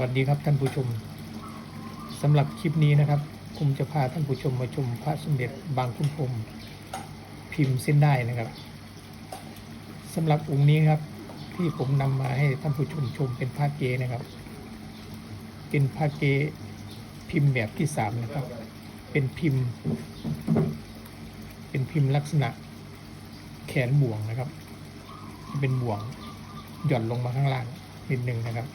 วัสดีครับท่านผู้ชมสำหรับคลิปนี้นะครับผมจะพาท่านผู้ชมมาชมพระสมเด็จบางคุณพรมพิมพ์เส้นได้นะครับสำหรับองค์นี้ครับ ที่ผมนำมาให้ท่านผู้ชมชมเป็นพระเกนะครับ เป็นพระเกพิมพ์แบบที่สามนะครับ เป็นพิมพ์ เป็นพิมพ์ลักษณะแขนบ่วงนะครับ เป็นบ่วงหย่อนลงมาข้างล่างนิดนึงนะครับ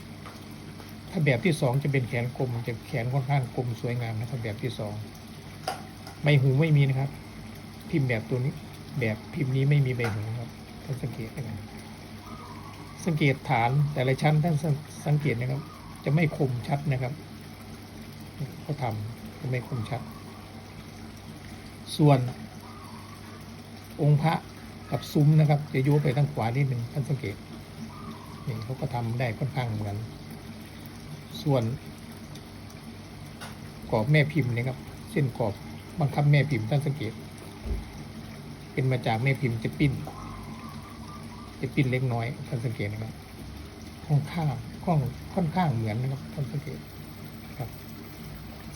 ถ้าแบบที่สองจะเป็นแขนกลมจะแขนค่อนข้างกลมสวยงามนะครับแบบที่สองใบหูไม่มีนะครับ พิมพ์แบบตัวนี้ แบบพิมพ์นี้ไม่มีใบหูครับท่านสังเกตนะครับสังเกตฐานแต่ละชั้นท่านสังเกตนะครับ จะไม่คมชัดนะครับเขาทำจะไม่คมชัด ส่วน องค์พระกับซุ้มนะครับ จะโยกไปทางขวานิดหนึ่งท่านสังเกตนี่เขาก็ทำได้ค่อนข้างเหมือน ส่วนกรอบแม่พิมพ์นะครับ เส้นกรอบบังคับแม่พิมพ์ท่านสังเกต เป็นมาจากแม่พิมพ์จะปิ้น จะปิ้นเล็กน้อยท่านสังเกตนะครับค่อนข้างค่อนค่อนข้างเหมือนนะครับท่านสังเกตครับ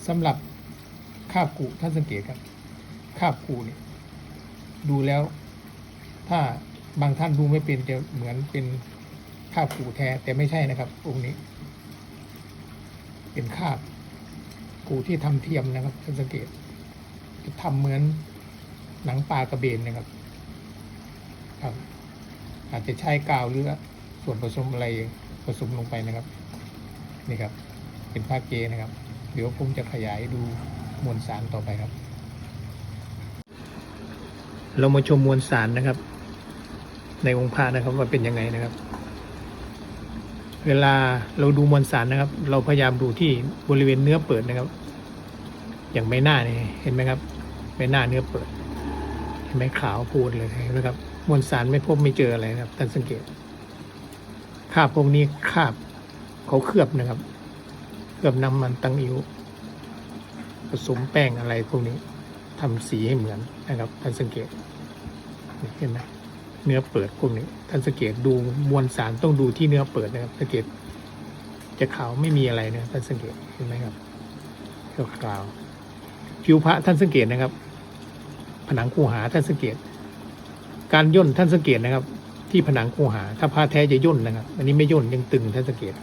สำหรับคาบกูท่านสังเกตครับคาบกูเนี่ยดูแล้ว ถ้าบางท่านดูไม่เป็นจะเหมือนเป็นคาบกูแท้แต่ไม่ใช่นะครับองค์นี้ เป็นคาบกูที่ทำเทียมนะครับท่านสังเกตจะทำเหมือนหนังปลากระเบนนะครับครับ อาจจะใช้กาวหรือส่วนผสมอะไรผสมลงไปนะครับ นี่ครับ เป็นผ้าเกนะครับ เดี๋ยวผมจะขยายดูมวลสารต่อไปครับ เรามาชมมวลสารนะครับ ในองค์พระนะครับว่าเป็นยังไงนะครับ เวลาเราดูมวลสารนะครับ เราพยายามดูที่บริเวณเนื้อเปิดนะครับ อย่างใบหน้านี่เห็นไหมครับใบหน้าเนื้อเปิด เห็นไหมขาวพูดเลยเห็นไหมครับมวลสารไม่พบไม่เจออะไรนะครับท่านสังเกตคราบพวกนี้คราบเขาเคลือบนะครับ เคลือบน้ำมันตังอิวผสมแป้งอะไรพวกนี้ทำสีให้เหมือนนะครับท่านสังเกตเห็นไหม เนื้อเปิดพวกนี้ท่านสังเกตดูมวลสารต้องดูที่เนื้อเปิดนะครับสังเกตจะขาวไม่มีอะไรนะท่านสังเกตเห็นไหมครับขาวขาวผิวพระท่านสังเกตนะครับ ผนังคูหาท่านสังเกต การย่นท่านสังเกตนะครับ ที่ผนังคูหา ถ้าผ้าแท้จะย่นนะครับ อันนี้ไม่ย่นยังตึงท่านสังเกต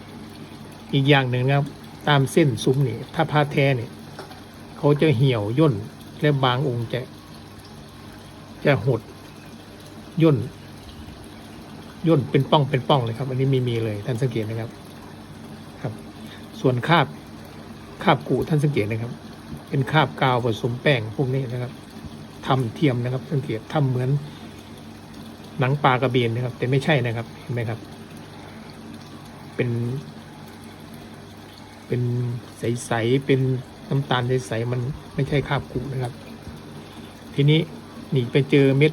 อีกอย่างหนึ่งนะครับ ตามเส้นซุ้มนี่ถ้าผ้าแท้เนี่ยเขาจะเหี่ยวย่นและบางองค์จะจะหด ย่นย่นเป็นป้องเป็นป้องเลยครับ อันนี้ไม่มีเลยท่านสังเกตนะครับ ครับ ส่วนคาบคาบกูท่านสังเกตนะครับ เป็นคาบกาวผสมแป้งพวกนี้นะครับทำเทียมนะครับ สังเกตทำเหมือน หนังปลากระเบนนะครับ แต่ไม่ใช่นะครับเห็นไหมครับ เป็น เป็นใสๆเป็นน้ำตาลใสๆมันไม่ใช่คาบกูนะครับ ทีนี้นี่ไปเจอเม็ด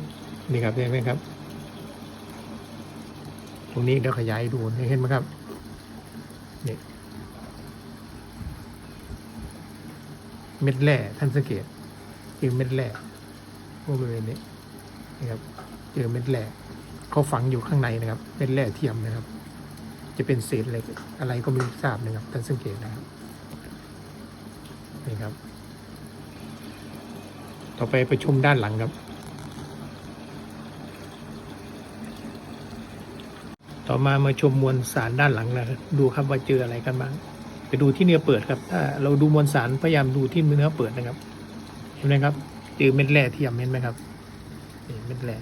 นี่ครับเห็นไหมครับ ตรงนี้เดี๋ยวขยายดูเห็นไหมครับนี่เม็ดแร่ท่านสังเกตเจอเม็ดแร่บริเวณนี้นี่ครับเจอเม็ดแร่เขาฝังอยู่ข้างในนะครับ เม็ดแร่เทียมนะครับ จะเป็นเศษเหล็กอะไรก็ไม่ทราบนะครับท่านสังเกตนะครับนี่ครับ ต่อไปไปชมด้านหลังครับ ต่อมามาชมมวลสารด้านหลังนะครับดูครับว่าเจออะไรกันบ้างไปดูที่เนื้อเปิดครับถ้าเราดูมวลสารพยายามดูที่เนื้อเปิดนะครับ เห็นไหมครับเจอเม็ดแร่เทียมเห็นไหมครับเม็ดแร่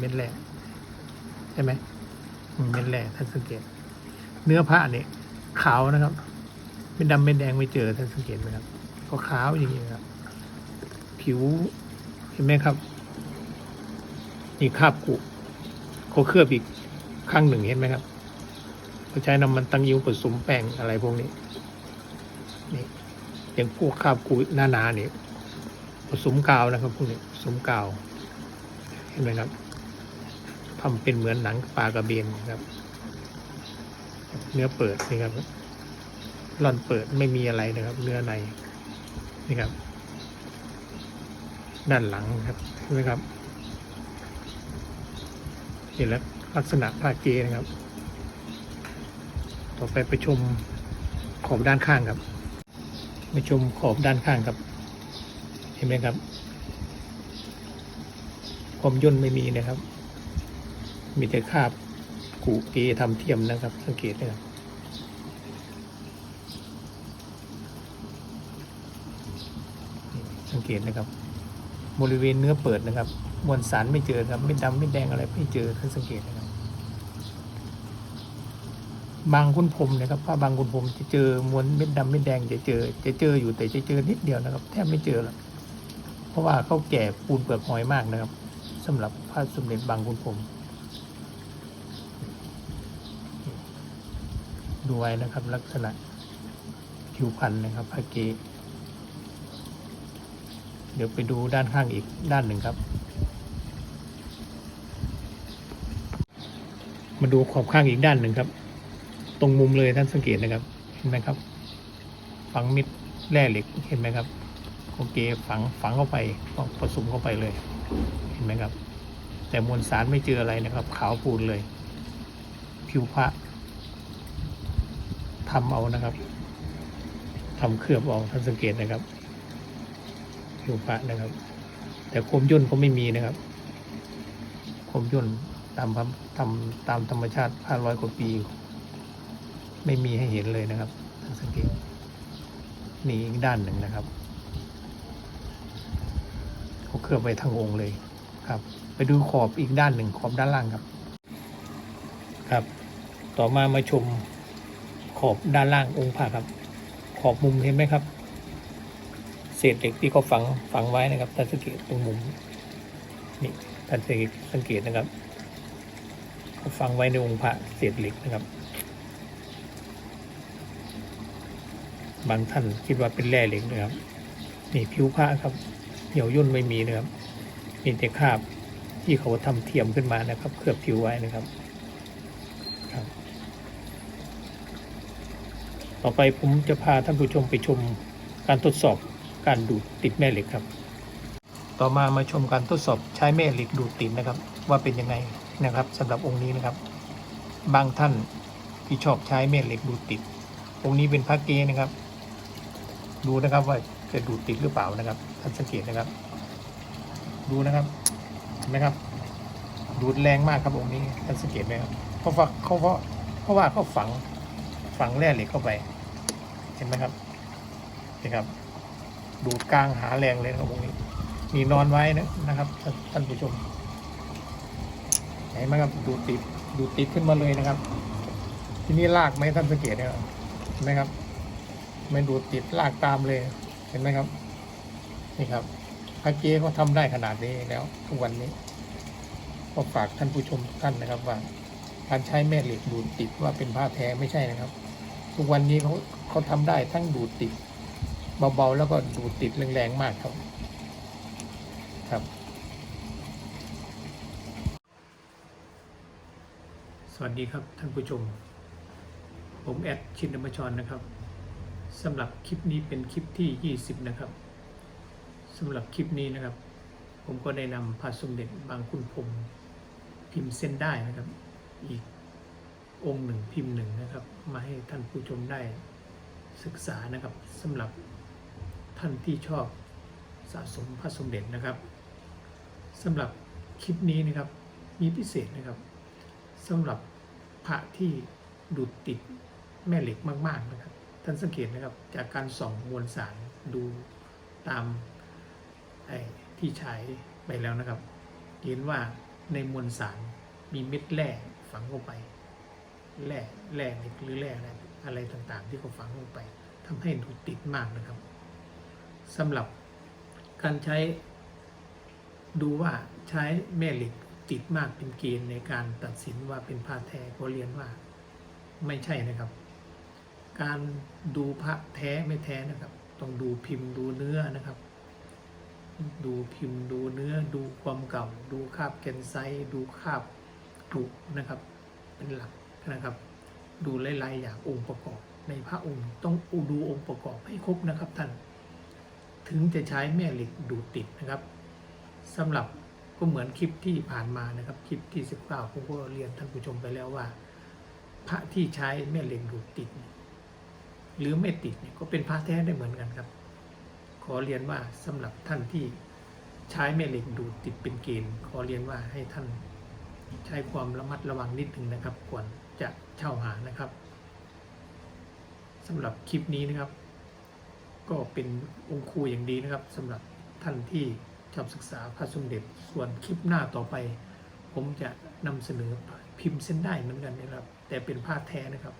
เม็ดแร่ใช่ไหมเม็ดแร่ท่านสังเกต เนื้อผ้าเนี่ยขาวนะครับไม่ดำไม่แดงไม่เจอท่านสังเกตไหมครับ ก็ขาวอย่างนี้นะครับ ผิวเห็นไหมครับนี่คราบกุเขาเคลือบอีก ข้างหนึ่งเห็นไหมครับเขาใช้น้ำมันตังยิวผสมแป้งอะไรพวกนี้นี่อย่างพวกคาบกุหนาๆนี่ผสมกาวนะครับพวกนี้ผสมกาว เห็นไหมครับทำเป็นเหมือนหนังปลากระเบนครับ เนื้อเปิดนี่ครับร่อนเปิดไม่มีอะไรนะครับ เนื้อในนี่ครับ ด้านหลังครับเห็นไหมครับเห็นแล้ว ลักษณะผ้าเกนะครับ ต่อไปไปชมขอบด้านข้างครับไปชมขอบด้านข้างครับ เห็นไหมครับ ความย่นไม่มีนะครับ มีแต่คาบกูเกทำเทียมนะครับ สังเกตนะครับสังเกตนะครับบริเวณเนื้อเปิดนะครับมวลสารไม่เจอครับไม่ดำไม่แดงอะไรไม่เจอท่านสังเกตนะ บางคุณผมนะครับผ้าบางคุณผมจะเจอมวลเม็ดดำเม็ดแดงจะเจอ จะเจออยู่แต่จะเจอนิดเดียวนะครับ แทบไม่เจอหรอกเพราะว่าเขาแก่ปูนเปลือกหอยมากนะครับสำหรับพระสมเด็จบางคุณผมดูไว้นะครับ ลักษณะผิวพันธุ์นะครับพระเกเดี๋ยวไปดูด้านข้างอีกด้านหนึ่งครับ มาดูขอบข้างอีกด้านหนึ่งครับ ตรงมุมเลยท่านสังเกตนะครับ เห็นไหมครับ ฝังมิดแร่เหล็กเห็นไหมครับโอเคฝังฝังเข้าไปผสมเข้าไปเลย เห็นไหมครับ แต่มวลสารไม่เจออะไรนะครับ ขาวปูนเลย ผิวพระทำเอานะครับทำเคลือบเอาท่านสังเกตนะครับผิวพระนะครับ แต่โคมย่นก็ไม่มีนะครับโคมย่นตามพัมตามตามธรรมชาติห้าร้อยกว่าปี ไม่มีให้เห็นเลยนะครับท่านสังเกตนี่อีกด้านหนึ่งนะครับเขาเคลือบไว้ทั้งองค์เลยครับ ไปดูขอบอีกด้านหนึ่งขอบด้านล่างครับ ครับ ต่อมามาชมขอบด้านล่างองค์พระครับ ขอบมุมเห็นไหมครับ เศษเหล็กที่เขาฝังฝังไว้นะครับท่านสังเกตตรงมุมนี่ท่านสังเกตสังเกตนะครับเขาฝังไว้ในองค์พระเศษเหล็กนะครับ บางท่านคิดว่าเป็นแร่เหล็กนะครับนี่ผิวพระครับเหี่ยวย่นไม่มีนะครับมีแต่คราบที่เขาทำเทียมขึ้นมานะครับ เคลือบผิวไว้นะครับครับ ต่อไปผมจะพาท่านผู้ชมไปชมการทดสอบการดูดติดแม่เหล็กครับ ต่อมามาชมการทดสอบใช้แม่เหล็กดูดติดนะครับ ว่าเป็นยังไงนะครับสำหรับองค์นี้นะครับ บางท่านที่ชอบใช้แม่เหล็กดูดติดองค์นี้เป็นพระเกนะครับ ดูนะครับว่าจะดูดติดหรือเปล่านะครับท่านสังเกตนะครับ ดูนะครับเห็นไหมครับ ดูดแรงมากครับองค์นี้ท่านสังเกตไหมครับเพราะว่าเขาเพราะเพราะว่าเขาฝังฝังแร่เหล็กเข้าไป เห็นไหมครับนี่ครับ ดูดกลางหาแรงเลยครับองค์นี้นี่นอนไว้นะนะครับท่านผู้ชมเห็นไหมครับดูดติดดูดติดขึ้นมาเลยนะครับ ทีนี้ลากไหมท่านสังเกตเนี่ยเห็นไหมครับ ไม่ดูดติดลากตามเลย เห็นไหมครับ นี่ครับพระเจ้เขาทำได้ขนาดนี้แล้ว ทุกวันนี้ก็ฝากท่านผู้ชมทุกท่านนะครับว่า การใช้แม่เหล็กดูดติดว่าเป็นผ้าแท้ไม่ใช่นะครับ ทุกวันนี้เขาเขาทำได้ทั้งดูดติดเบาๆแล้วก็ดูดติดแรงๆมากครับ ครับ สวัสดีครับท่านผู้ชม ผมแอดชินธรรมชรนะครับ สำหรับคลิปนี้เป็นคลิปที่ 20 นะครับสำหรับคลิปนี้นะครับ ผมก็ได้นำพระสมเด็จบางคุณพรมพิมพ์เส้นได้นะครับ อีกองค์หนึ่งพิมพ์หนึ่งนะครับ มาให้ท่านผู้ชมได้ศึกษานะครับสำหรับท่านที่ชอบสะสมพระสมเด็จนะครับสำหรับคลิปนี้นะครับมีพิเศษนะครับสำหรับพระที่ดูดติดแม่เหล็กมาก ๆนะครับ ท่านสังเกตนะครับจากการส่องมวลสารดูตามไอ้ที่ฉายไปแล้วนะครับ เห็นว่าในมวลสารมีเม็ดแร่ฝังเข้าไปแร่แร่หรือแร่อะไรต่างๆ ที่เขาฝังลงไปทำให้ดูติดมากนะครับสำหรับการใช้ ดูว่าใช้แม่เหล็กติดมากเป็นเกณฑ์ในการตัดสินว่าเป็นผ้าแท้ก็เรียนว่าไม่ใช่นะครับ การดูพระแท้ไม่แท้นะครับ ต้องดูพิมพ์ดูเนื้อนะครับ ดูพิมพ์ดูเนื้อดูความเก่า ดูคาบแกนไซต์ดูคาบกรุนะครับ เป็นหลักนะครับ ดูหลายๆอย่างองค์ประกอบ ในพระองค์ต้องดูองค์ประกอบให้ครบนะครับท่าน ถึงจะใช้แม่เหล็กดูติดนะครับสำหรับก็เหมือนคลิปที่ผ่านมานะครับคลิปที่ 19ผมก็เรียนท่านผู้ชมไปแล้วว่า พระที่ใช้แม่เหล็กดูดติด หรือไม่ติดเนี่ยก็เป็นพระแท้ได้เหมือนกันครับ ขอเรียนว่าสำหรับท่านที่ใช้แม่เหล็กดูดติดเป็นเกณฑ์ ขอเรียนว่าให้ท่านใช้ความระมัดระวังนิดหนึ่งนะครับก่อนจะเช่าหานะครับสำหรับคลิปนี้นะครับ ก็เป็นองค์ครูอย่างดีนะครับสำหรับท่านที่ชอบศึกษาพระสมเด็จส่วนคลิปหน้าต่อไป ผมจะนำเสนอพิมพ์เส้นได้เหมือนกันนะครับ แต่เป็นผ้าแท้นะครับ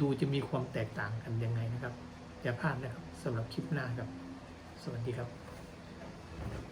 ดูจะมีความแตกต่างกันยังไงนะครับ อย่าพลาดนะครับสำหรับคลิปหน้าครับ สวัสดีครับ